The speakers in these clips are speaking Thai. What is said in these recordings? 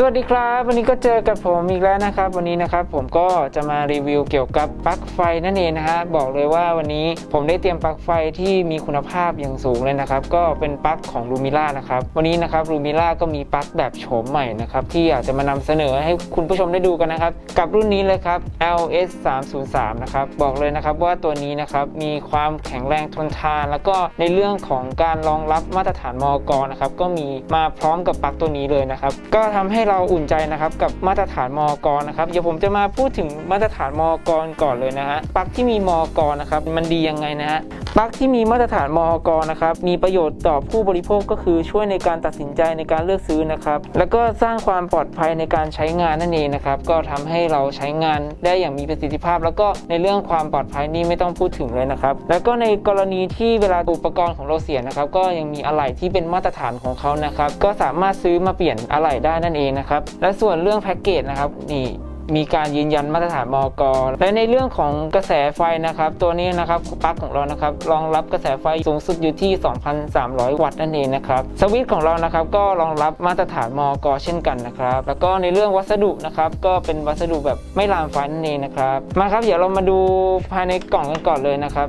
สวัสดีครับ วันนี้ก็เจอกับผมอีกแล้วนะครับ วันนี้นะครับผมก็จะมารีวิวเกี่ยวกับปลั๊กไฟนั่นเองนะฮะบอกเลยว่าวันนี้ผมได้เตรียมปลั๊กไฟที่มีคุณภาพอย่างสูงเลยนะครับ ก็เป็นปลั๊กของ l u m i l a นะครับวันนี้นะครับ l u m i l a ก็มีปลั๊กแบบโฉมใหม่นะครับที่อยากจะมานำเสนอให้คุณผู้ชมได้ดูกันนะครับ กับรุ่นนี้เลยครับ LS 3 0 3นะครับบอกเลยนะครับว่าตัวนี้นะครับมีความแข็งแรงทนทาน แล้วก็ในเรื่องของการรองรับมาตรฐานมอกนะครับก็มีมาพร้อมกับปลั๊กตัวนี้เลยนะครับก็ทำให้เราอุ่นใจนะครับกับมาตรฐานมอกนะครับเดี๋ยวผมจะมาพูดถึงมาตรฐานมอกก่อนเลยนะฮะปลั๊กที่มีมอกนะครับมันดียังไงนะฮะปลั๊กที่มีมาตรฐานมอกนะครับมีประโยชน์ต่อผู้บริโภคก็คือช่วยในการตัดสินใจในการเลือกซื้อนะครับแล้วก็สร้างความปลอดภัยในการใช้งานนั่นเองนะครับก็ทำให้เราใช้งานได้อย่างมีประสิทธิภาพ แล้วก็ในเรื่องความปลอดภัยนี่ไม่ต้องพูดถึงเลยนะครับแล้วก็ในกรณีที่เวลาอุปกรณ์ของเราเสียนะครับก็ยังมีอะไหล่ที่เป็นมาตรฐานของเขานะครับก็สามารถซื้อมาเปลี่ยนอะไหล่ได้นั่นเองนะครับ และส่วนเรื่องแพ็กเกจนะครับนี่มีการยืนยันมาตรฐานมอกและในเรื่องของกระแสไฟนะครับ ตัวนี้นะครับปลั๊กของเรานะครับรองรับกระแสไฟสูงสุดอยู่ที่ 2,300 วัตต์นั่นเองนะครับสวิตช์ของเรานะครับก็รองรับมาตรฐานมอกเช่นกันนะครับ แล้วก็ในเรื่องวัสดุนะครับก็เป็นวัสดุแบบไม่ลามไฟนั่นเองนะครับมาครับเดี๋ยวเรามาดูภายในกล่องกันก่อนเลยนะครับ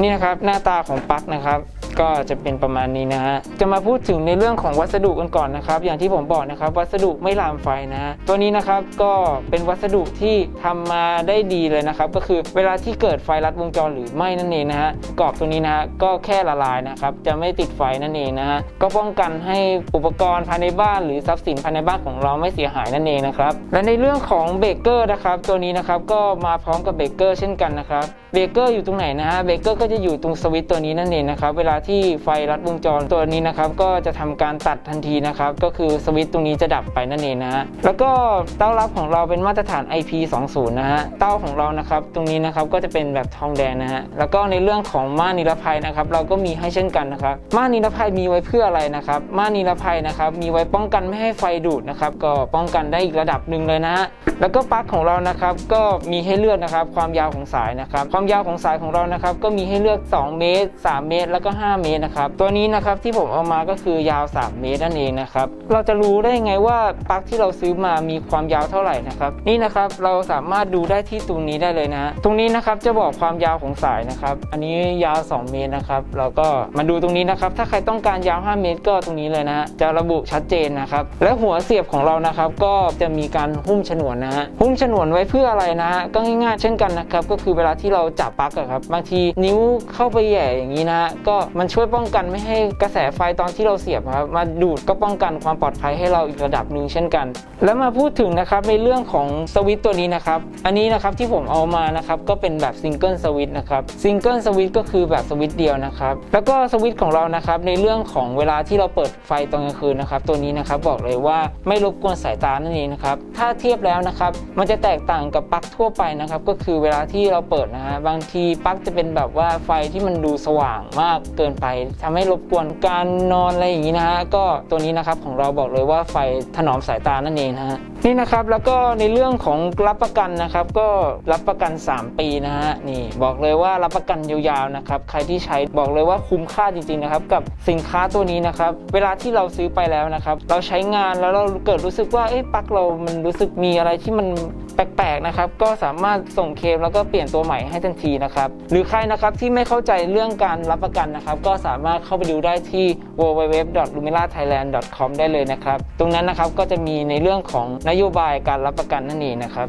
นี่นะครับหน้าตาของปลั๊กนะครับ ก็จะเป็นประมาณนี้นะฮะจะมาพูดถึงในเรื่องของวัสดุกันก่อนนะครับ อย่างที่ผมบอกนะครับ วัสดุไม่ลามไฟนะฮะตัวนี้นะครับก็เป็นวัสดุที่ทำมาได้ดีเลยนะครับ ก็คือเวลาที่เกิดไฟลัดวงจรหรือไหม้นั่นเองนะฮะกรอบตัวนี้นะฮะก็แค่ละลายนะครับ จะไม่ติดไฟนั่นเองนะฮะก็ป้องกันให้อุปกรณ์ภายในบ้าน หรือทรัพย์สินภายในบ้านของเราไม่เสียหายนั่นเองนะครับและในเรื่องของเบรกเกอร์นะครับ ตัวนี้นะครับก็มาพร้อมกับเบรกเกอร์เช่นกันนะครับเบรกเกอร์อยู่ตรงไหนนะฮะเบรกเกอร์ก็จะอยู่ตรงสวิตตัวนี้นั่นเองนะครับเวลาที่ไฟลัดวงจรตัวนี้นะครับก็จะทำการตัดทันทีนะครับก็คือสวิตช์ตรงนี้จะดับไปนั่นเองนะฮะแล้วก็เต้ารับของเราเป็นมาตรฐาน IP20 นะฮะเต้าของเรานะครับตรงนี้นะครับก็จะเป็นแบบทองแดงนะฮะแล้วก็ในเรื่องของม่านนิรภัยนะครับเราก็มีให้เช่นกันนะครับม่านนิรภัยมีไว้เพื่ออะไรนะครับม่านนิรภัยนะครับมีไว้ป้องกันไม่ให้ไฟดูดนะครับก็ป้องกันได้อีกระดับหนึ่งเลยนะฮะแล้วก็ปลั๊กของเรานะครับก็มีให้เลือกนะครับความยาวของสายนะครับความยาวของสายของเรานะครับก็มีให้เลือก 2 เมตร 3 เมตร แล้วก็ 5เมตรนะครับ ตัวนี้นะครับที่ผมเอามาก็คือยาว 3 เมตรนั่นเองนะครับ เราจะรู้ได้ยังไงว่าปลั๊กที่เราซื้อมามีความยาวเท่าไหร่นะครับ นี่นะครับเราสามารถดูได้ที่ตรงนี้ได้เลยนะฮะตรงนี้นะครับจะบอกความยาวของสายนะครับ อันนี้ยาว 2 เมตรนะครับเราก็มาดูตรงนี้นะครับ ถ้าใครต้องการยาว 5 เมตรก็ตรงนี้เลยนะฮะจะระบุชัดเจนนะครับ และหัวเสียบของเรานะครับ ก็จะมีการหุ้มฉนวนนะฮะหุ้มฉนวนไว้เพื่ออะไรนะฮะก็ง่ายๆ เช่นกันนะครับ ก็คือเวลาที่เราจับปลั๊กอะครับบางทีนิ้วเข้าไปแย่อย่างนี้นะฮะก็มันช่วยป้องกันไม่ให้กระแสไฟตอนที่เราเสียบครับมาดูดก็ป้องกันความปลอดภัยให้เราอีกระดับหนึ่งเช่นกัน แล้วมาพูดถึงนะครับในเรื่องของสวิตตัวนี้นะครับ อันนี้นะครับที่ผมเอามานะครับก็เป็นแบบซิงเกิลสวิตนะครับซิงเกิลสวิตก็คือแบบสวิตเดียวนะครับแล้วก็สวิตของเรานะครับในเรื่องของเวลาที่เราเปิดไฟตอนกลางคืนนะครับตัวนี้นะครับบอกเลยว่าไม่รบกวนสายตานั่นเองนะครับถ้าเทียบแล้วนะครับมันจะแตกต่างกับปลั๊กทั่วไปนะครับก็คือเวลาที่เราเปิดนะฮะบางทีปลั๊กจะเป็นแบบว่าไฟที่มันดูสว่างมากเกินไปทำให้รบกวนการนอนอะไรอย่างนี้นะฮะก็ตัวนี้นะครับของเราบอกเลยว่าไฟถนอมสายตานั่นเองนะฮะนี่นะครับแล้วก็ในเรื่องของรับประกันนะครับ ก็รับประกัน 3 ปีนะฮะนี่บอกเลยว่ารับประกันยาวๆนะครับใครที่ใช้บอกเลยว่าคุ้มค่าจริงๆนะครับกับสินค้าตัวนี้นะครับเวลาที่เราซื้อไปแล้วนะครับเราใช้งานแล้วเราเกิดรู้สึกว่าเอ๊ะปลั๊กเรามันรู้สึกมีอะไรที่มันแปลกๆนะครับก็สามารถส่งเคมแล้วก็เปลี่ยนตัวใหม่ให้ทันทีนะครับหรือใครนะครับที่ไม่เข้าใจเรื่องการรับประกันนะครับก็สามารถเข้าไปดูได้ที่ www.lumirathailand.com ได้เลยนะครับ ตรงนั้นนะครับก็จะมีในเรื่องของนโยบายการรับประกันนั่นเองนะครับ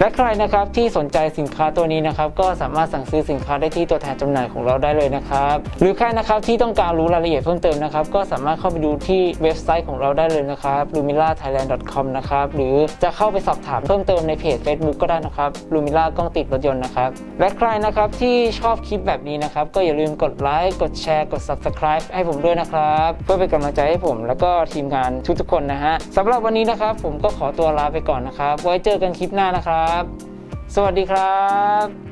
และใครนะครับที่สนใจสินค้าตัวนี้นะครับก็สามารถสั่งซื้อสินค้าได้ที่ตัวแทนจำหน่ายของเราได้เลยนะครับหรือใครนะครับที่ต้องการรู้รายละเอียดเพิ่มเติมนะครับก็สามารถเข้าไปดูที่เว็บไซต์ของเราได้เลยนะครับ lumilathailand.com นะครับหรือจะเข้าไปสอบถามเพิ่มเติมในเพจ Facebook ก็ได้นะครับ lumila กล้องติดรถยนต์นะครับและใครนะครับที่ชอบคลิปแบบนี้นะครับก็อย่าลืมกดไลค์กดแชร์กด subscribe ให้ผมด้วยนะครับเพื่อเป็นกำลังใจให้ผม แล้วก็ทีมงานทุกๆคนนะฮะสำหรับวันนี้นะครับผมก็ขอตัวลาไปก่อนนะครับ ไว้เจอกันคลิปหน้านะครับสวัสดีครับ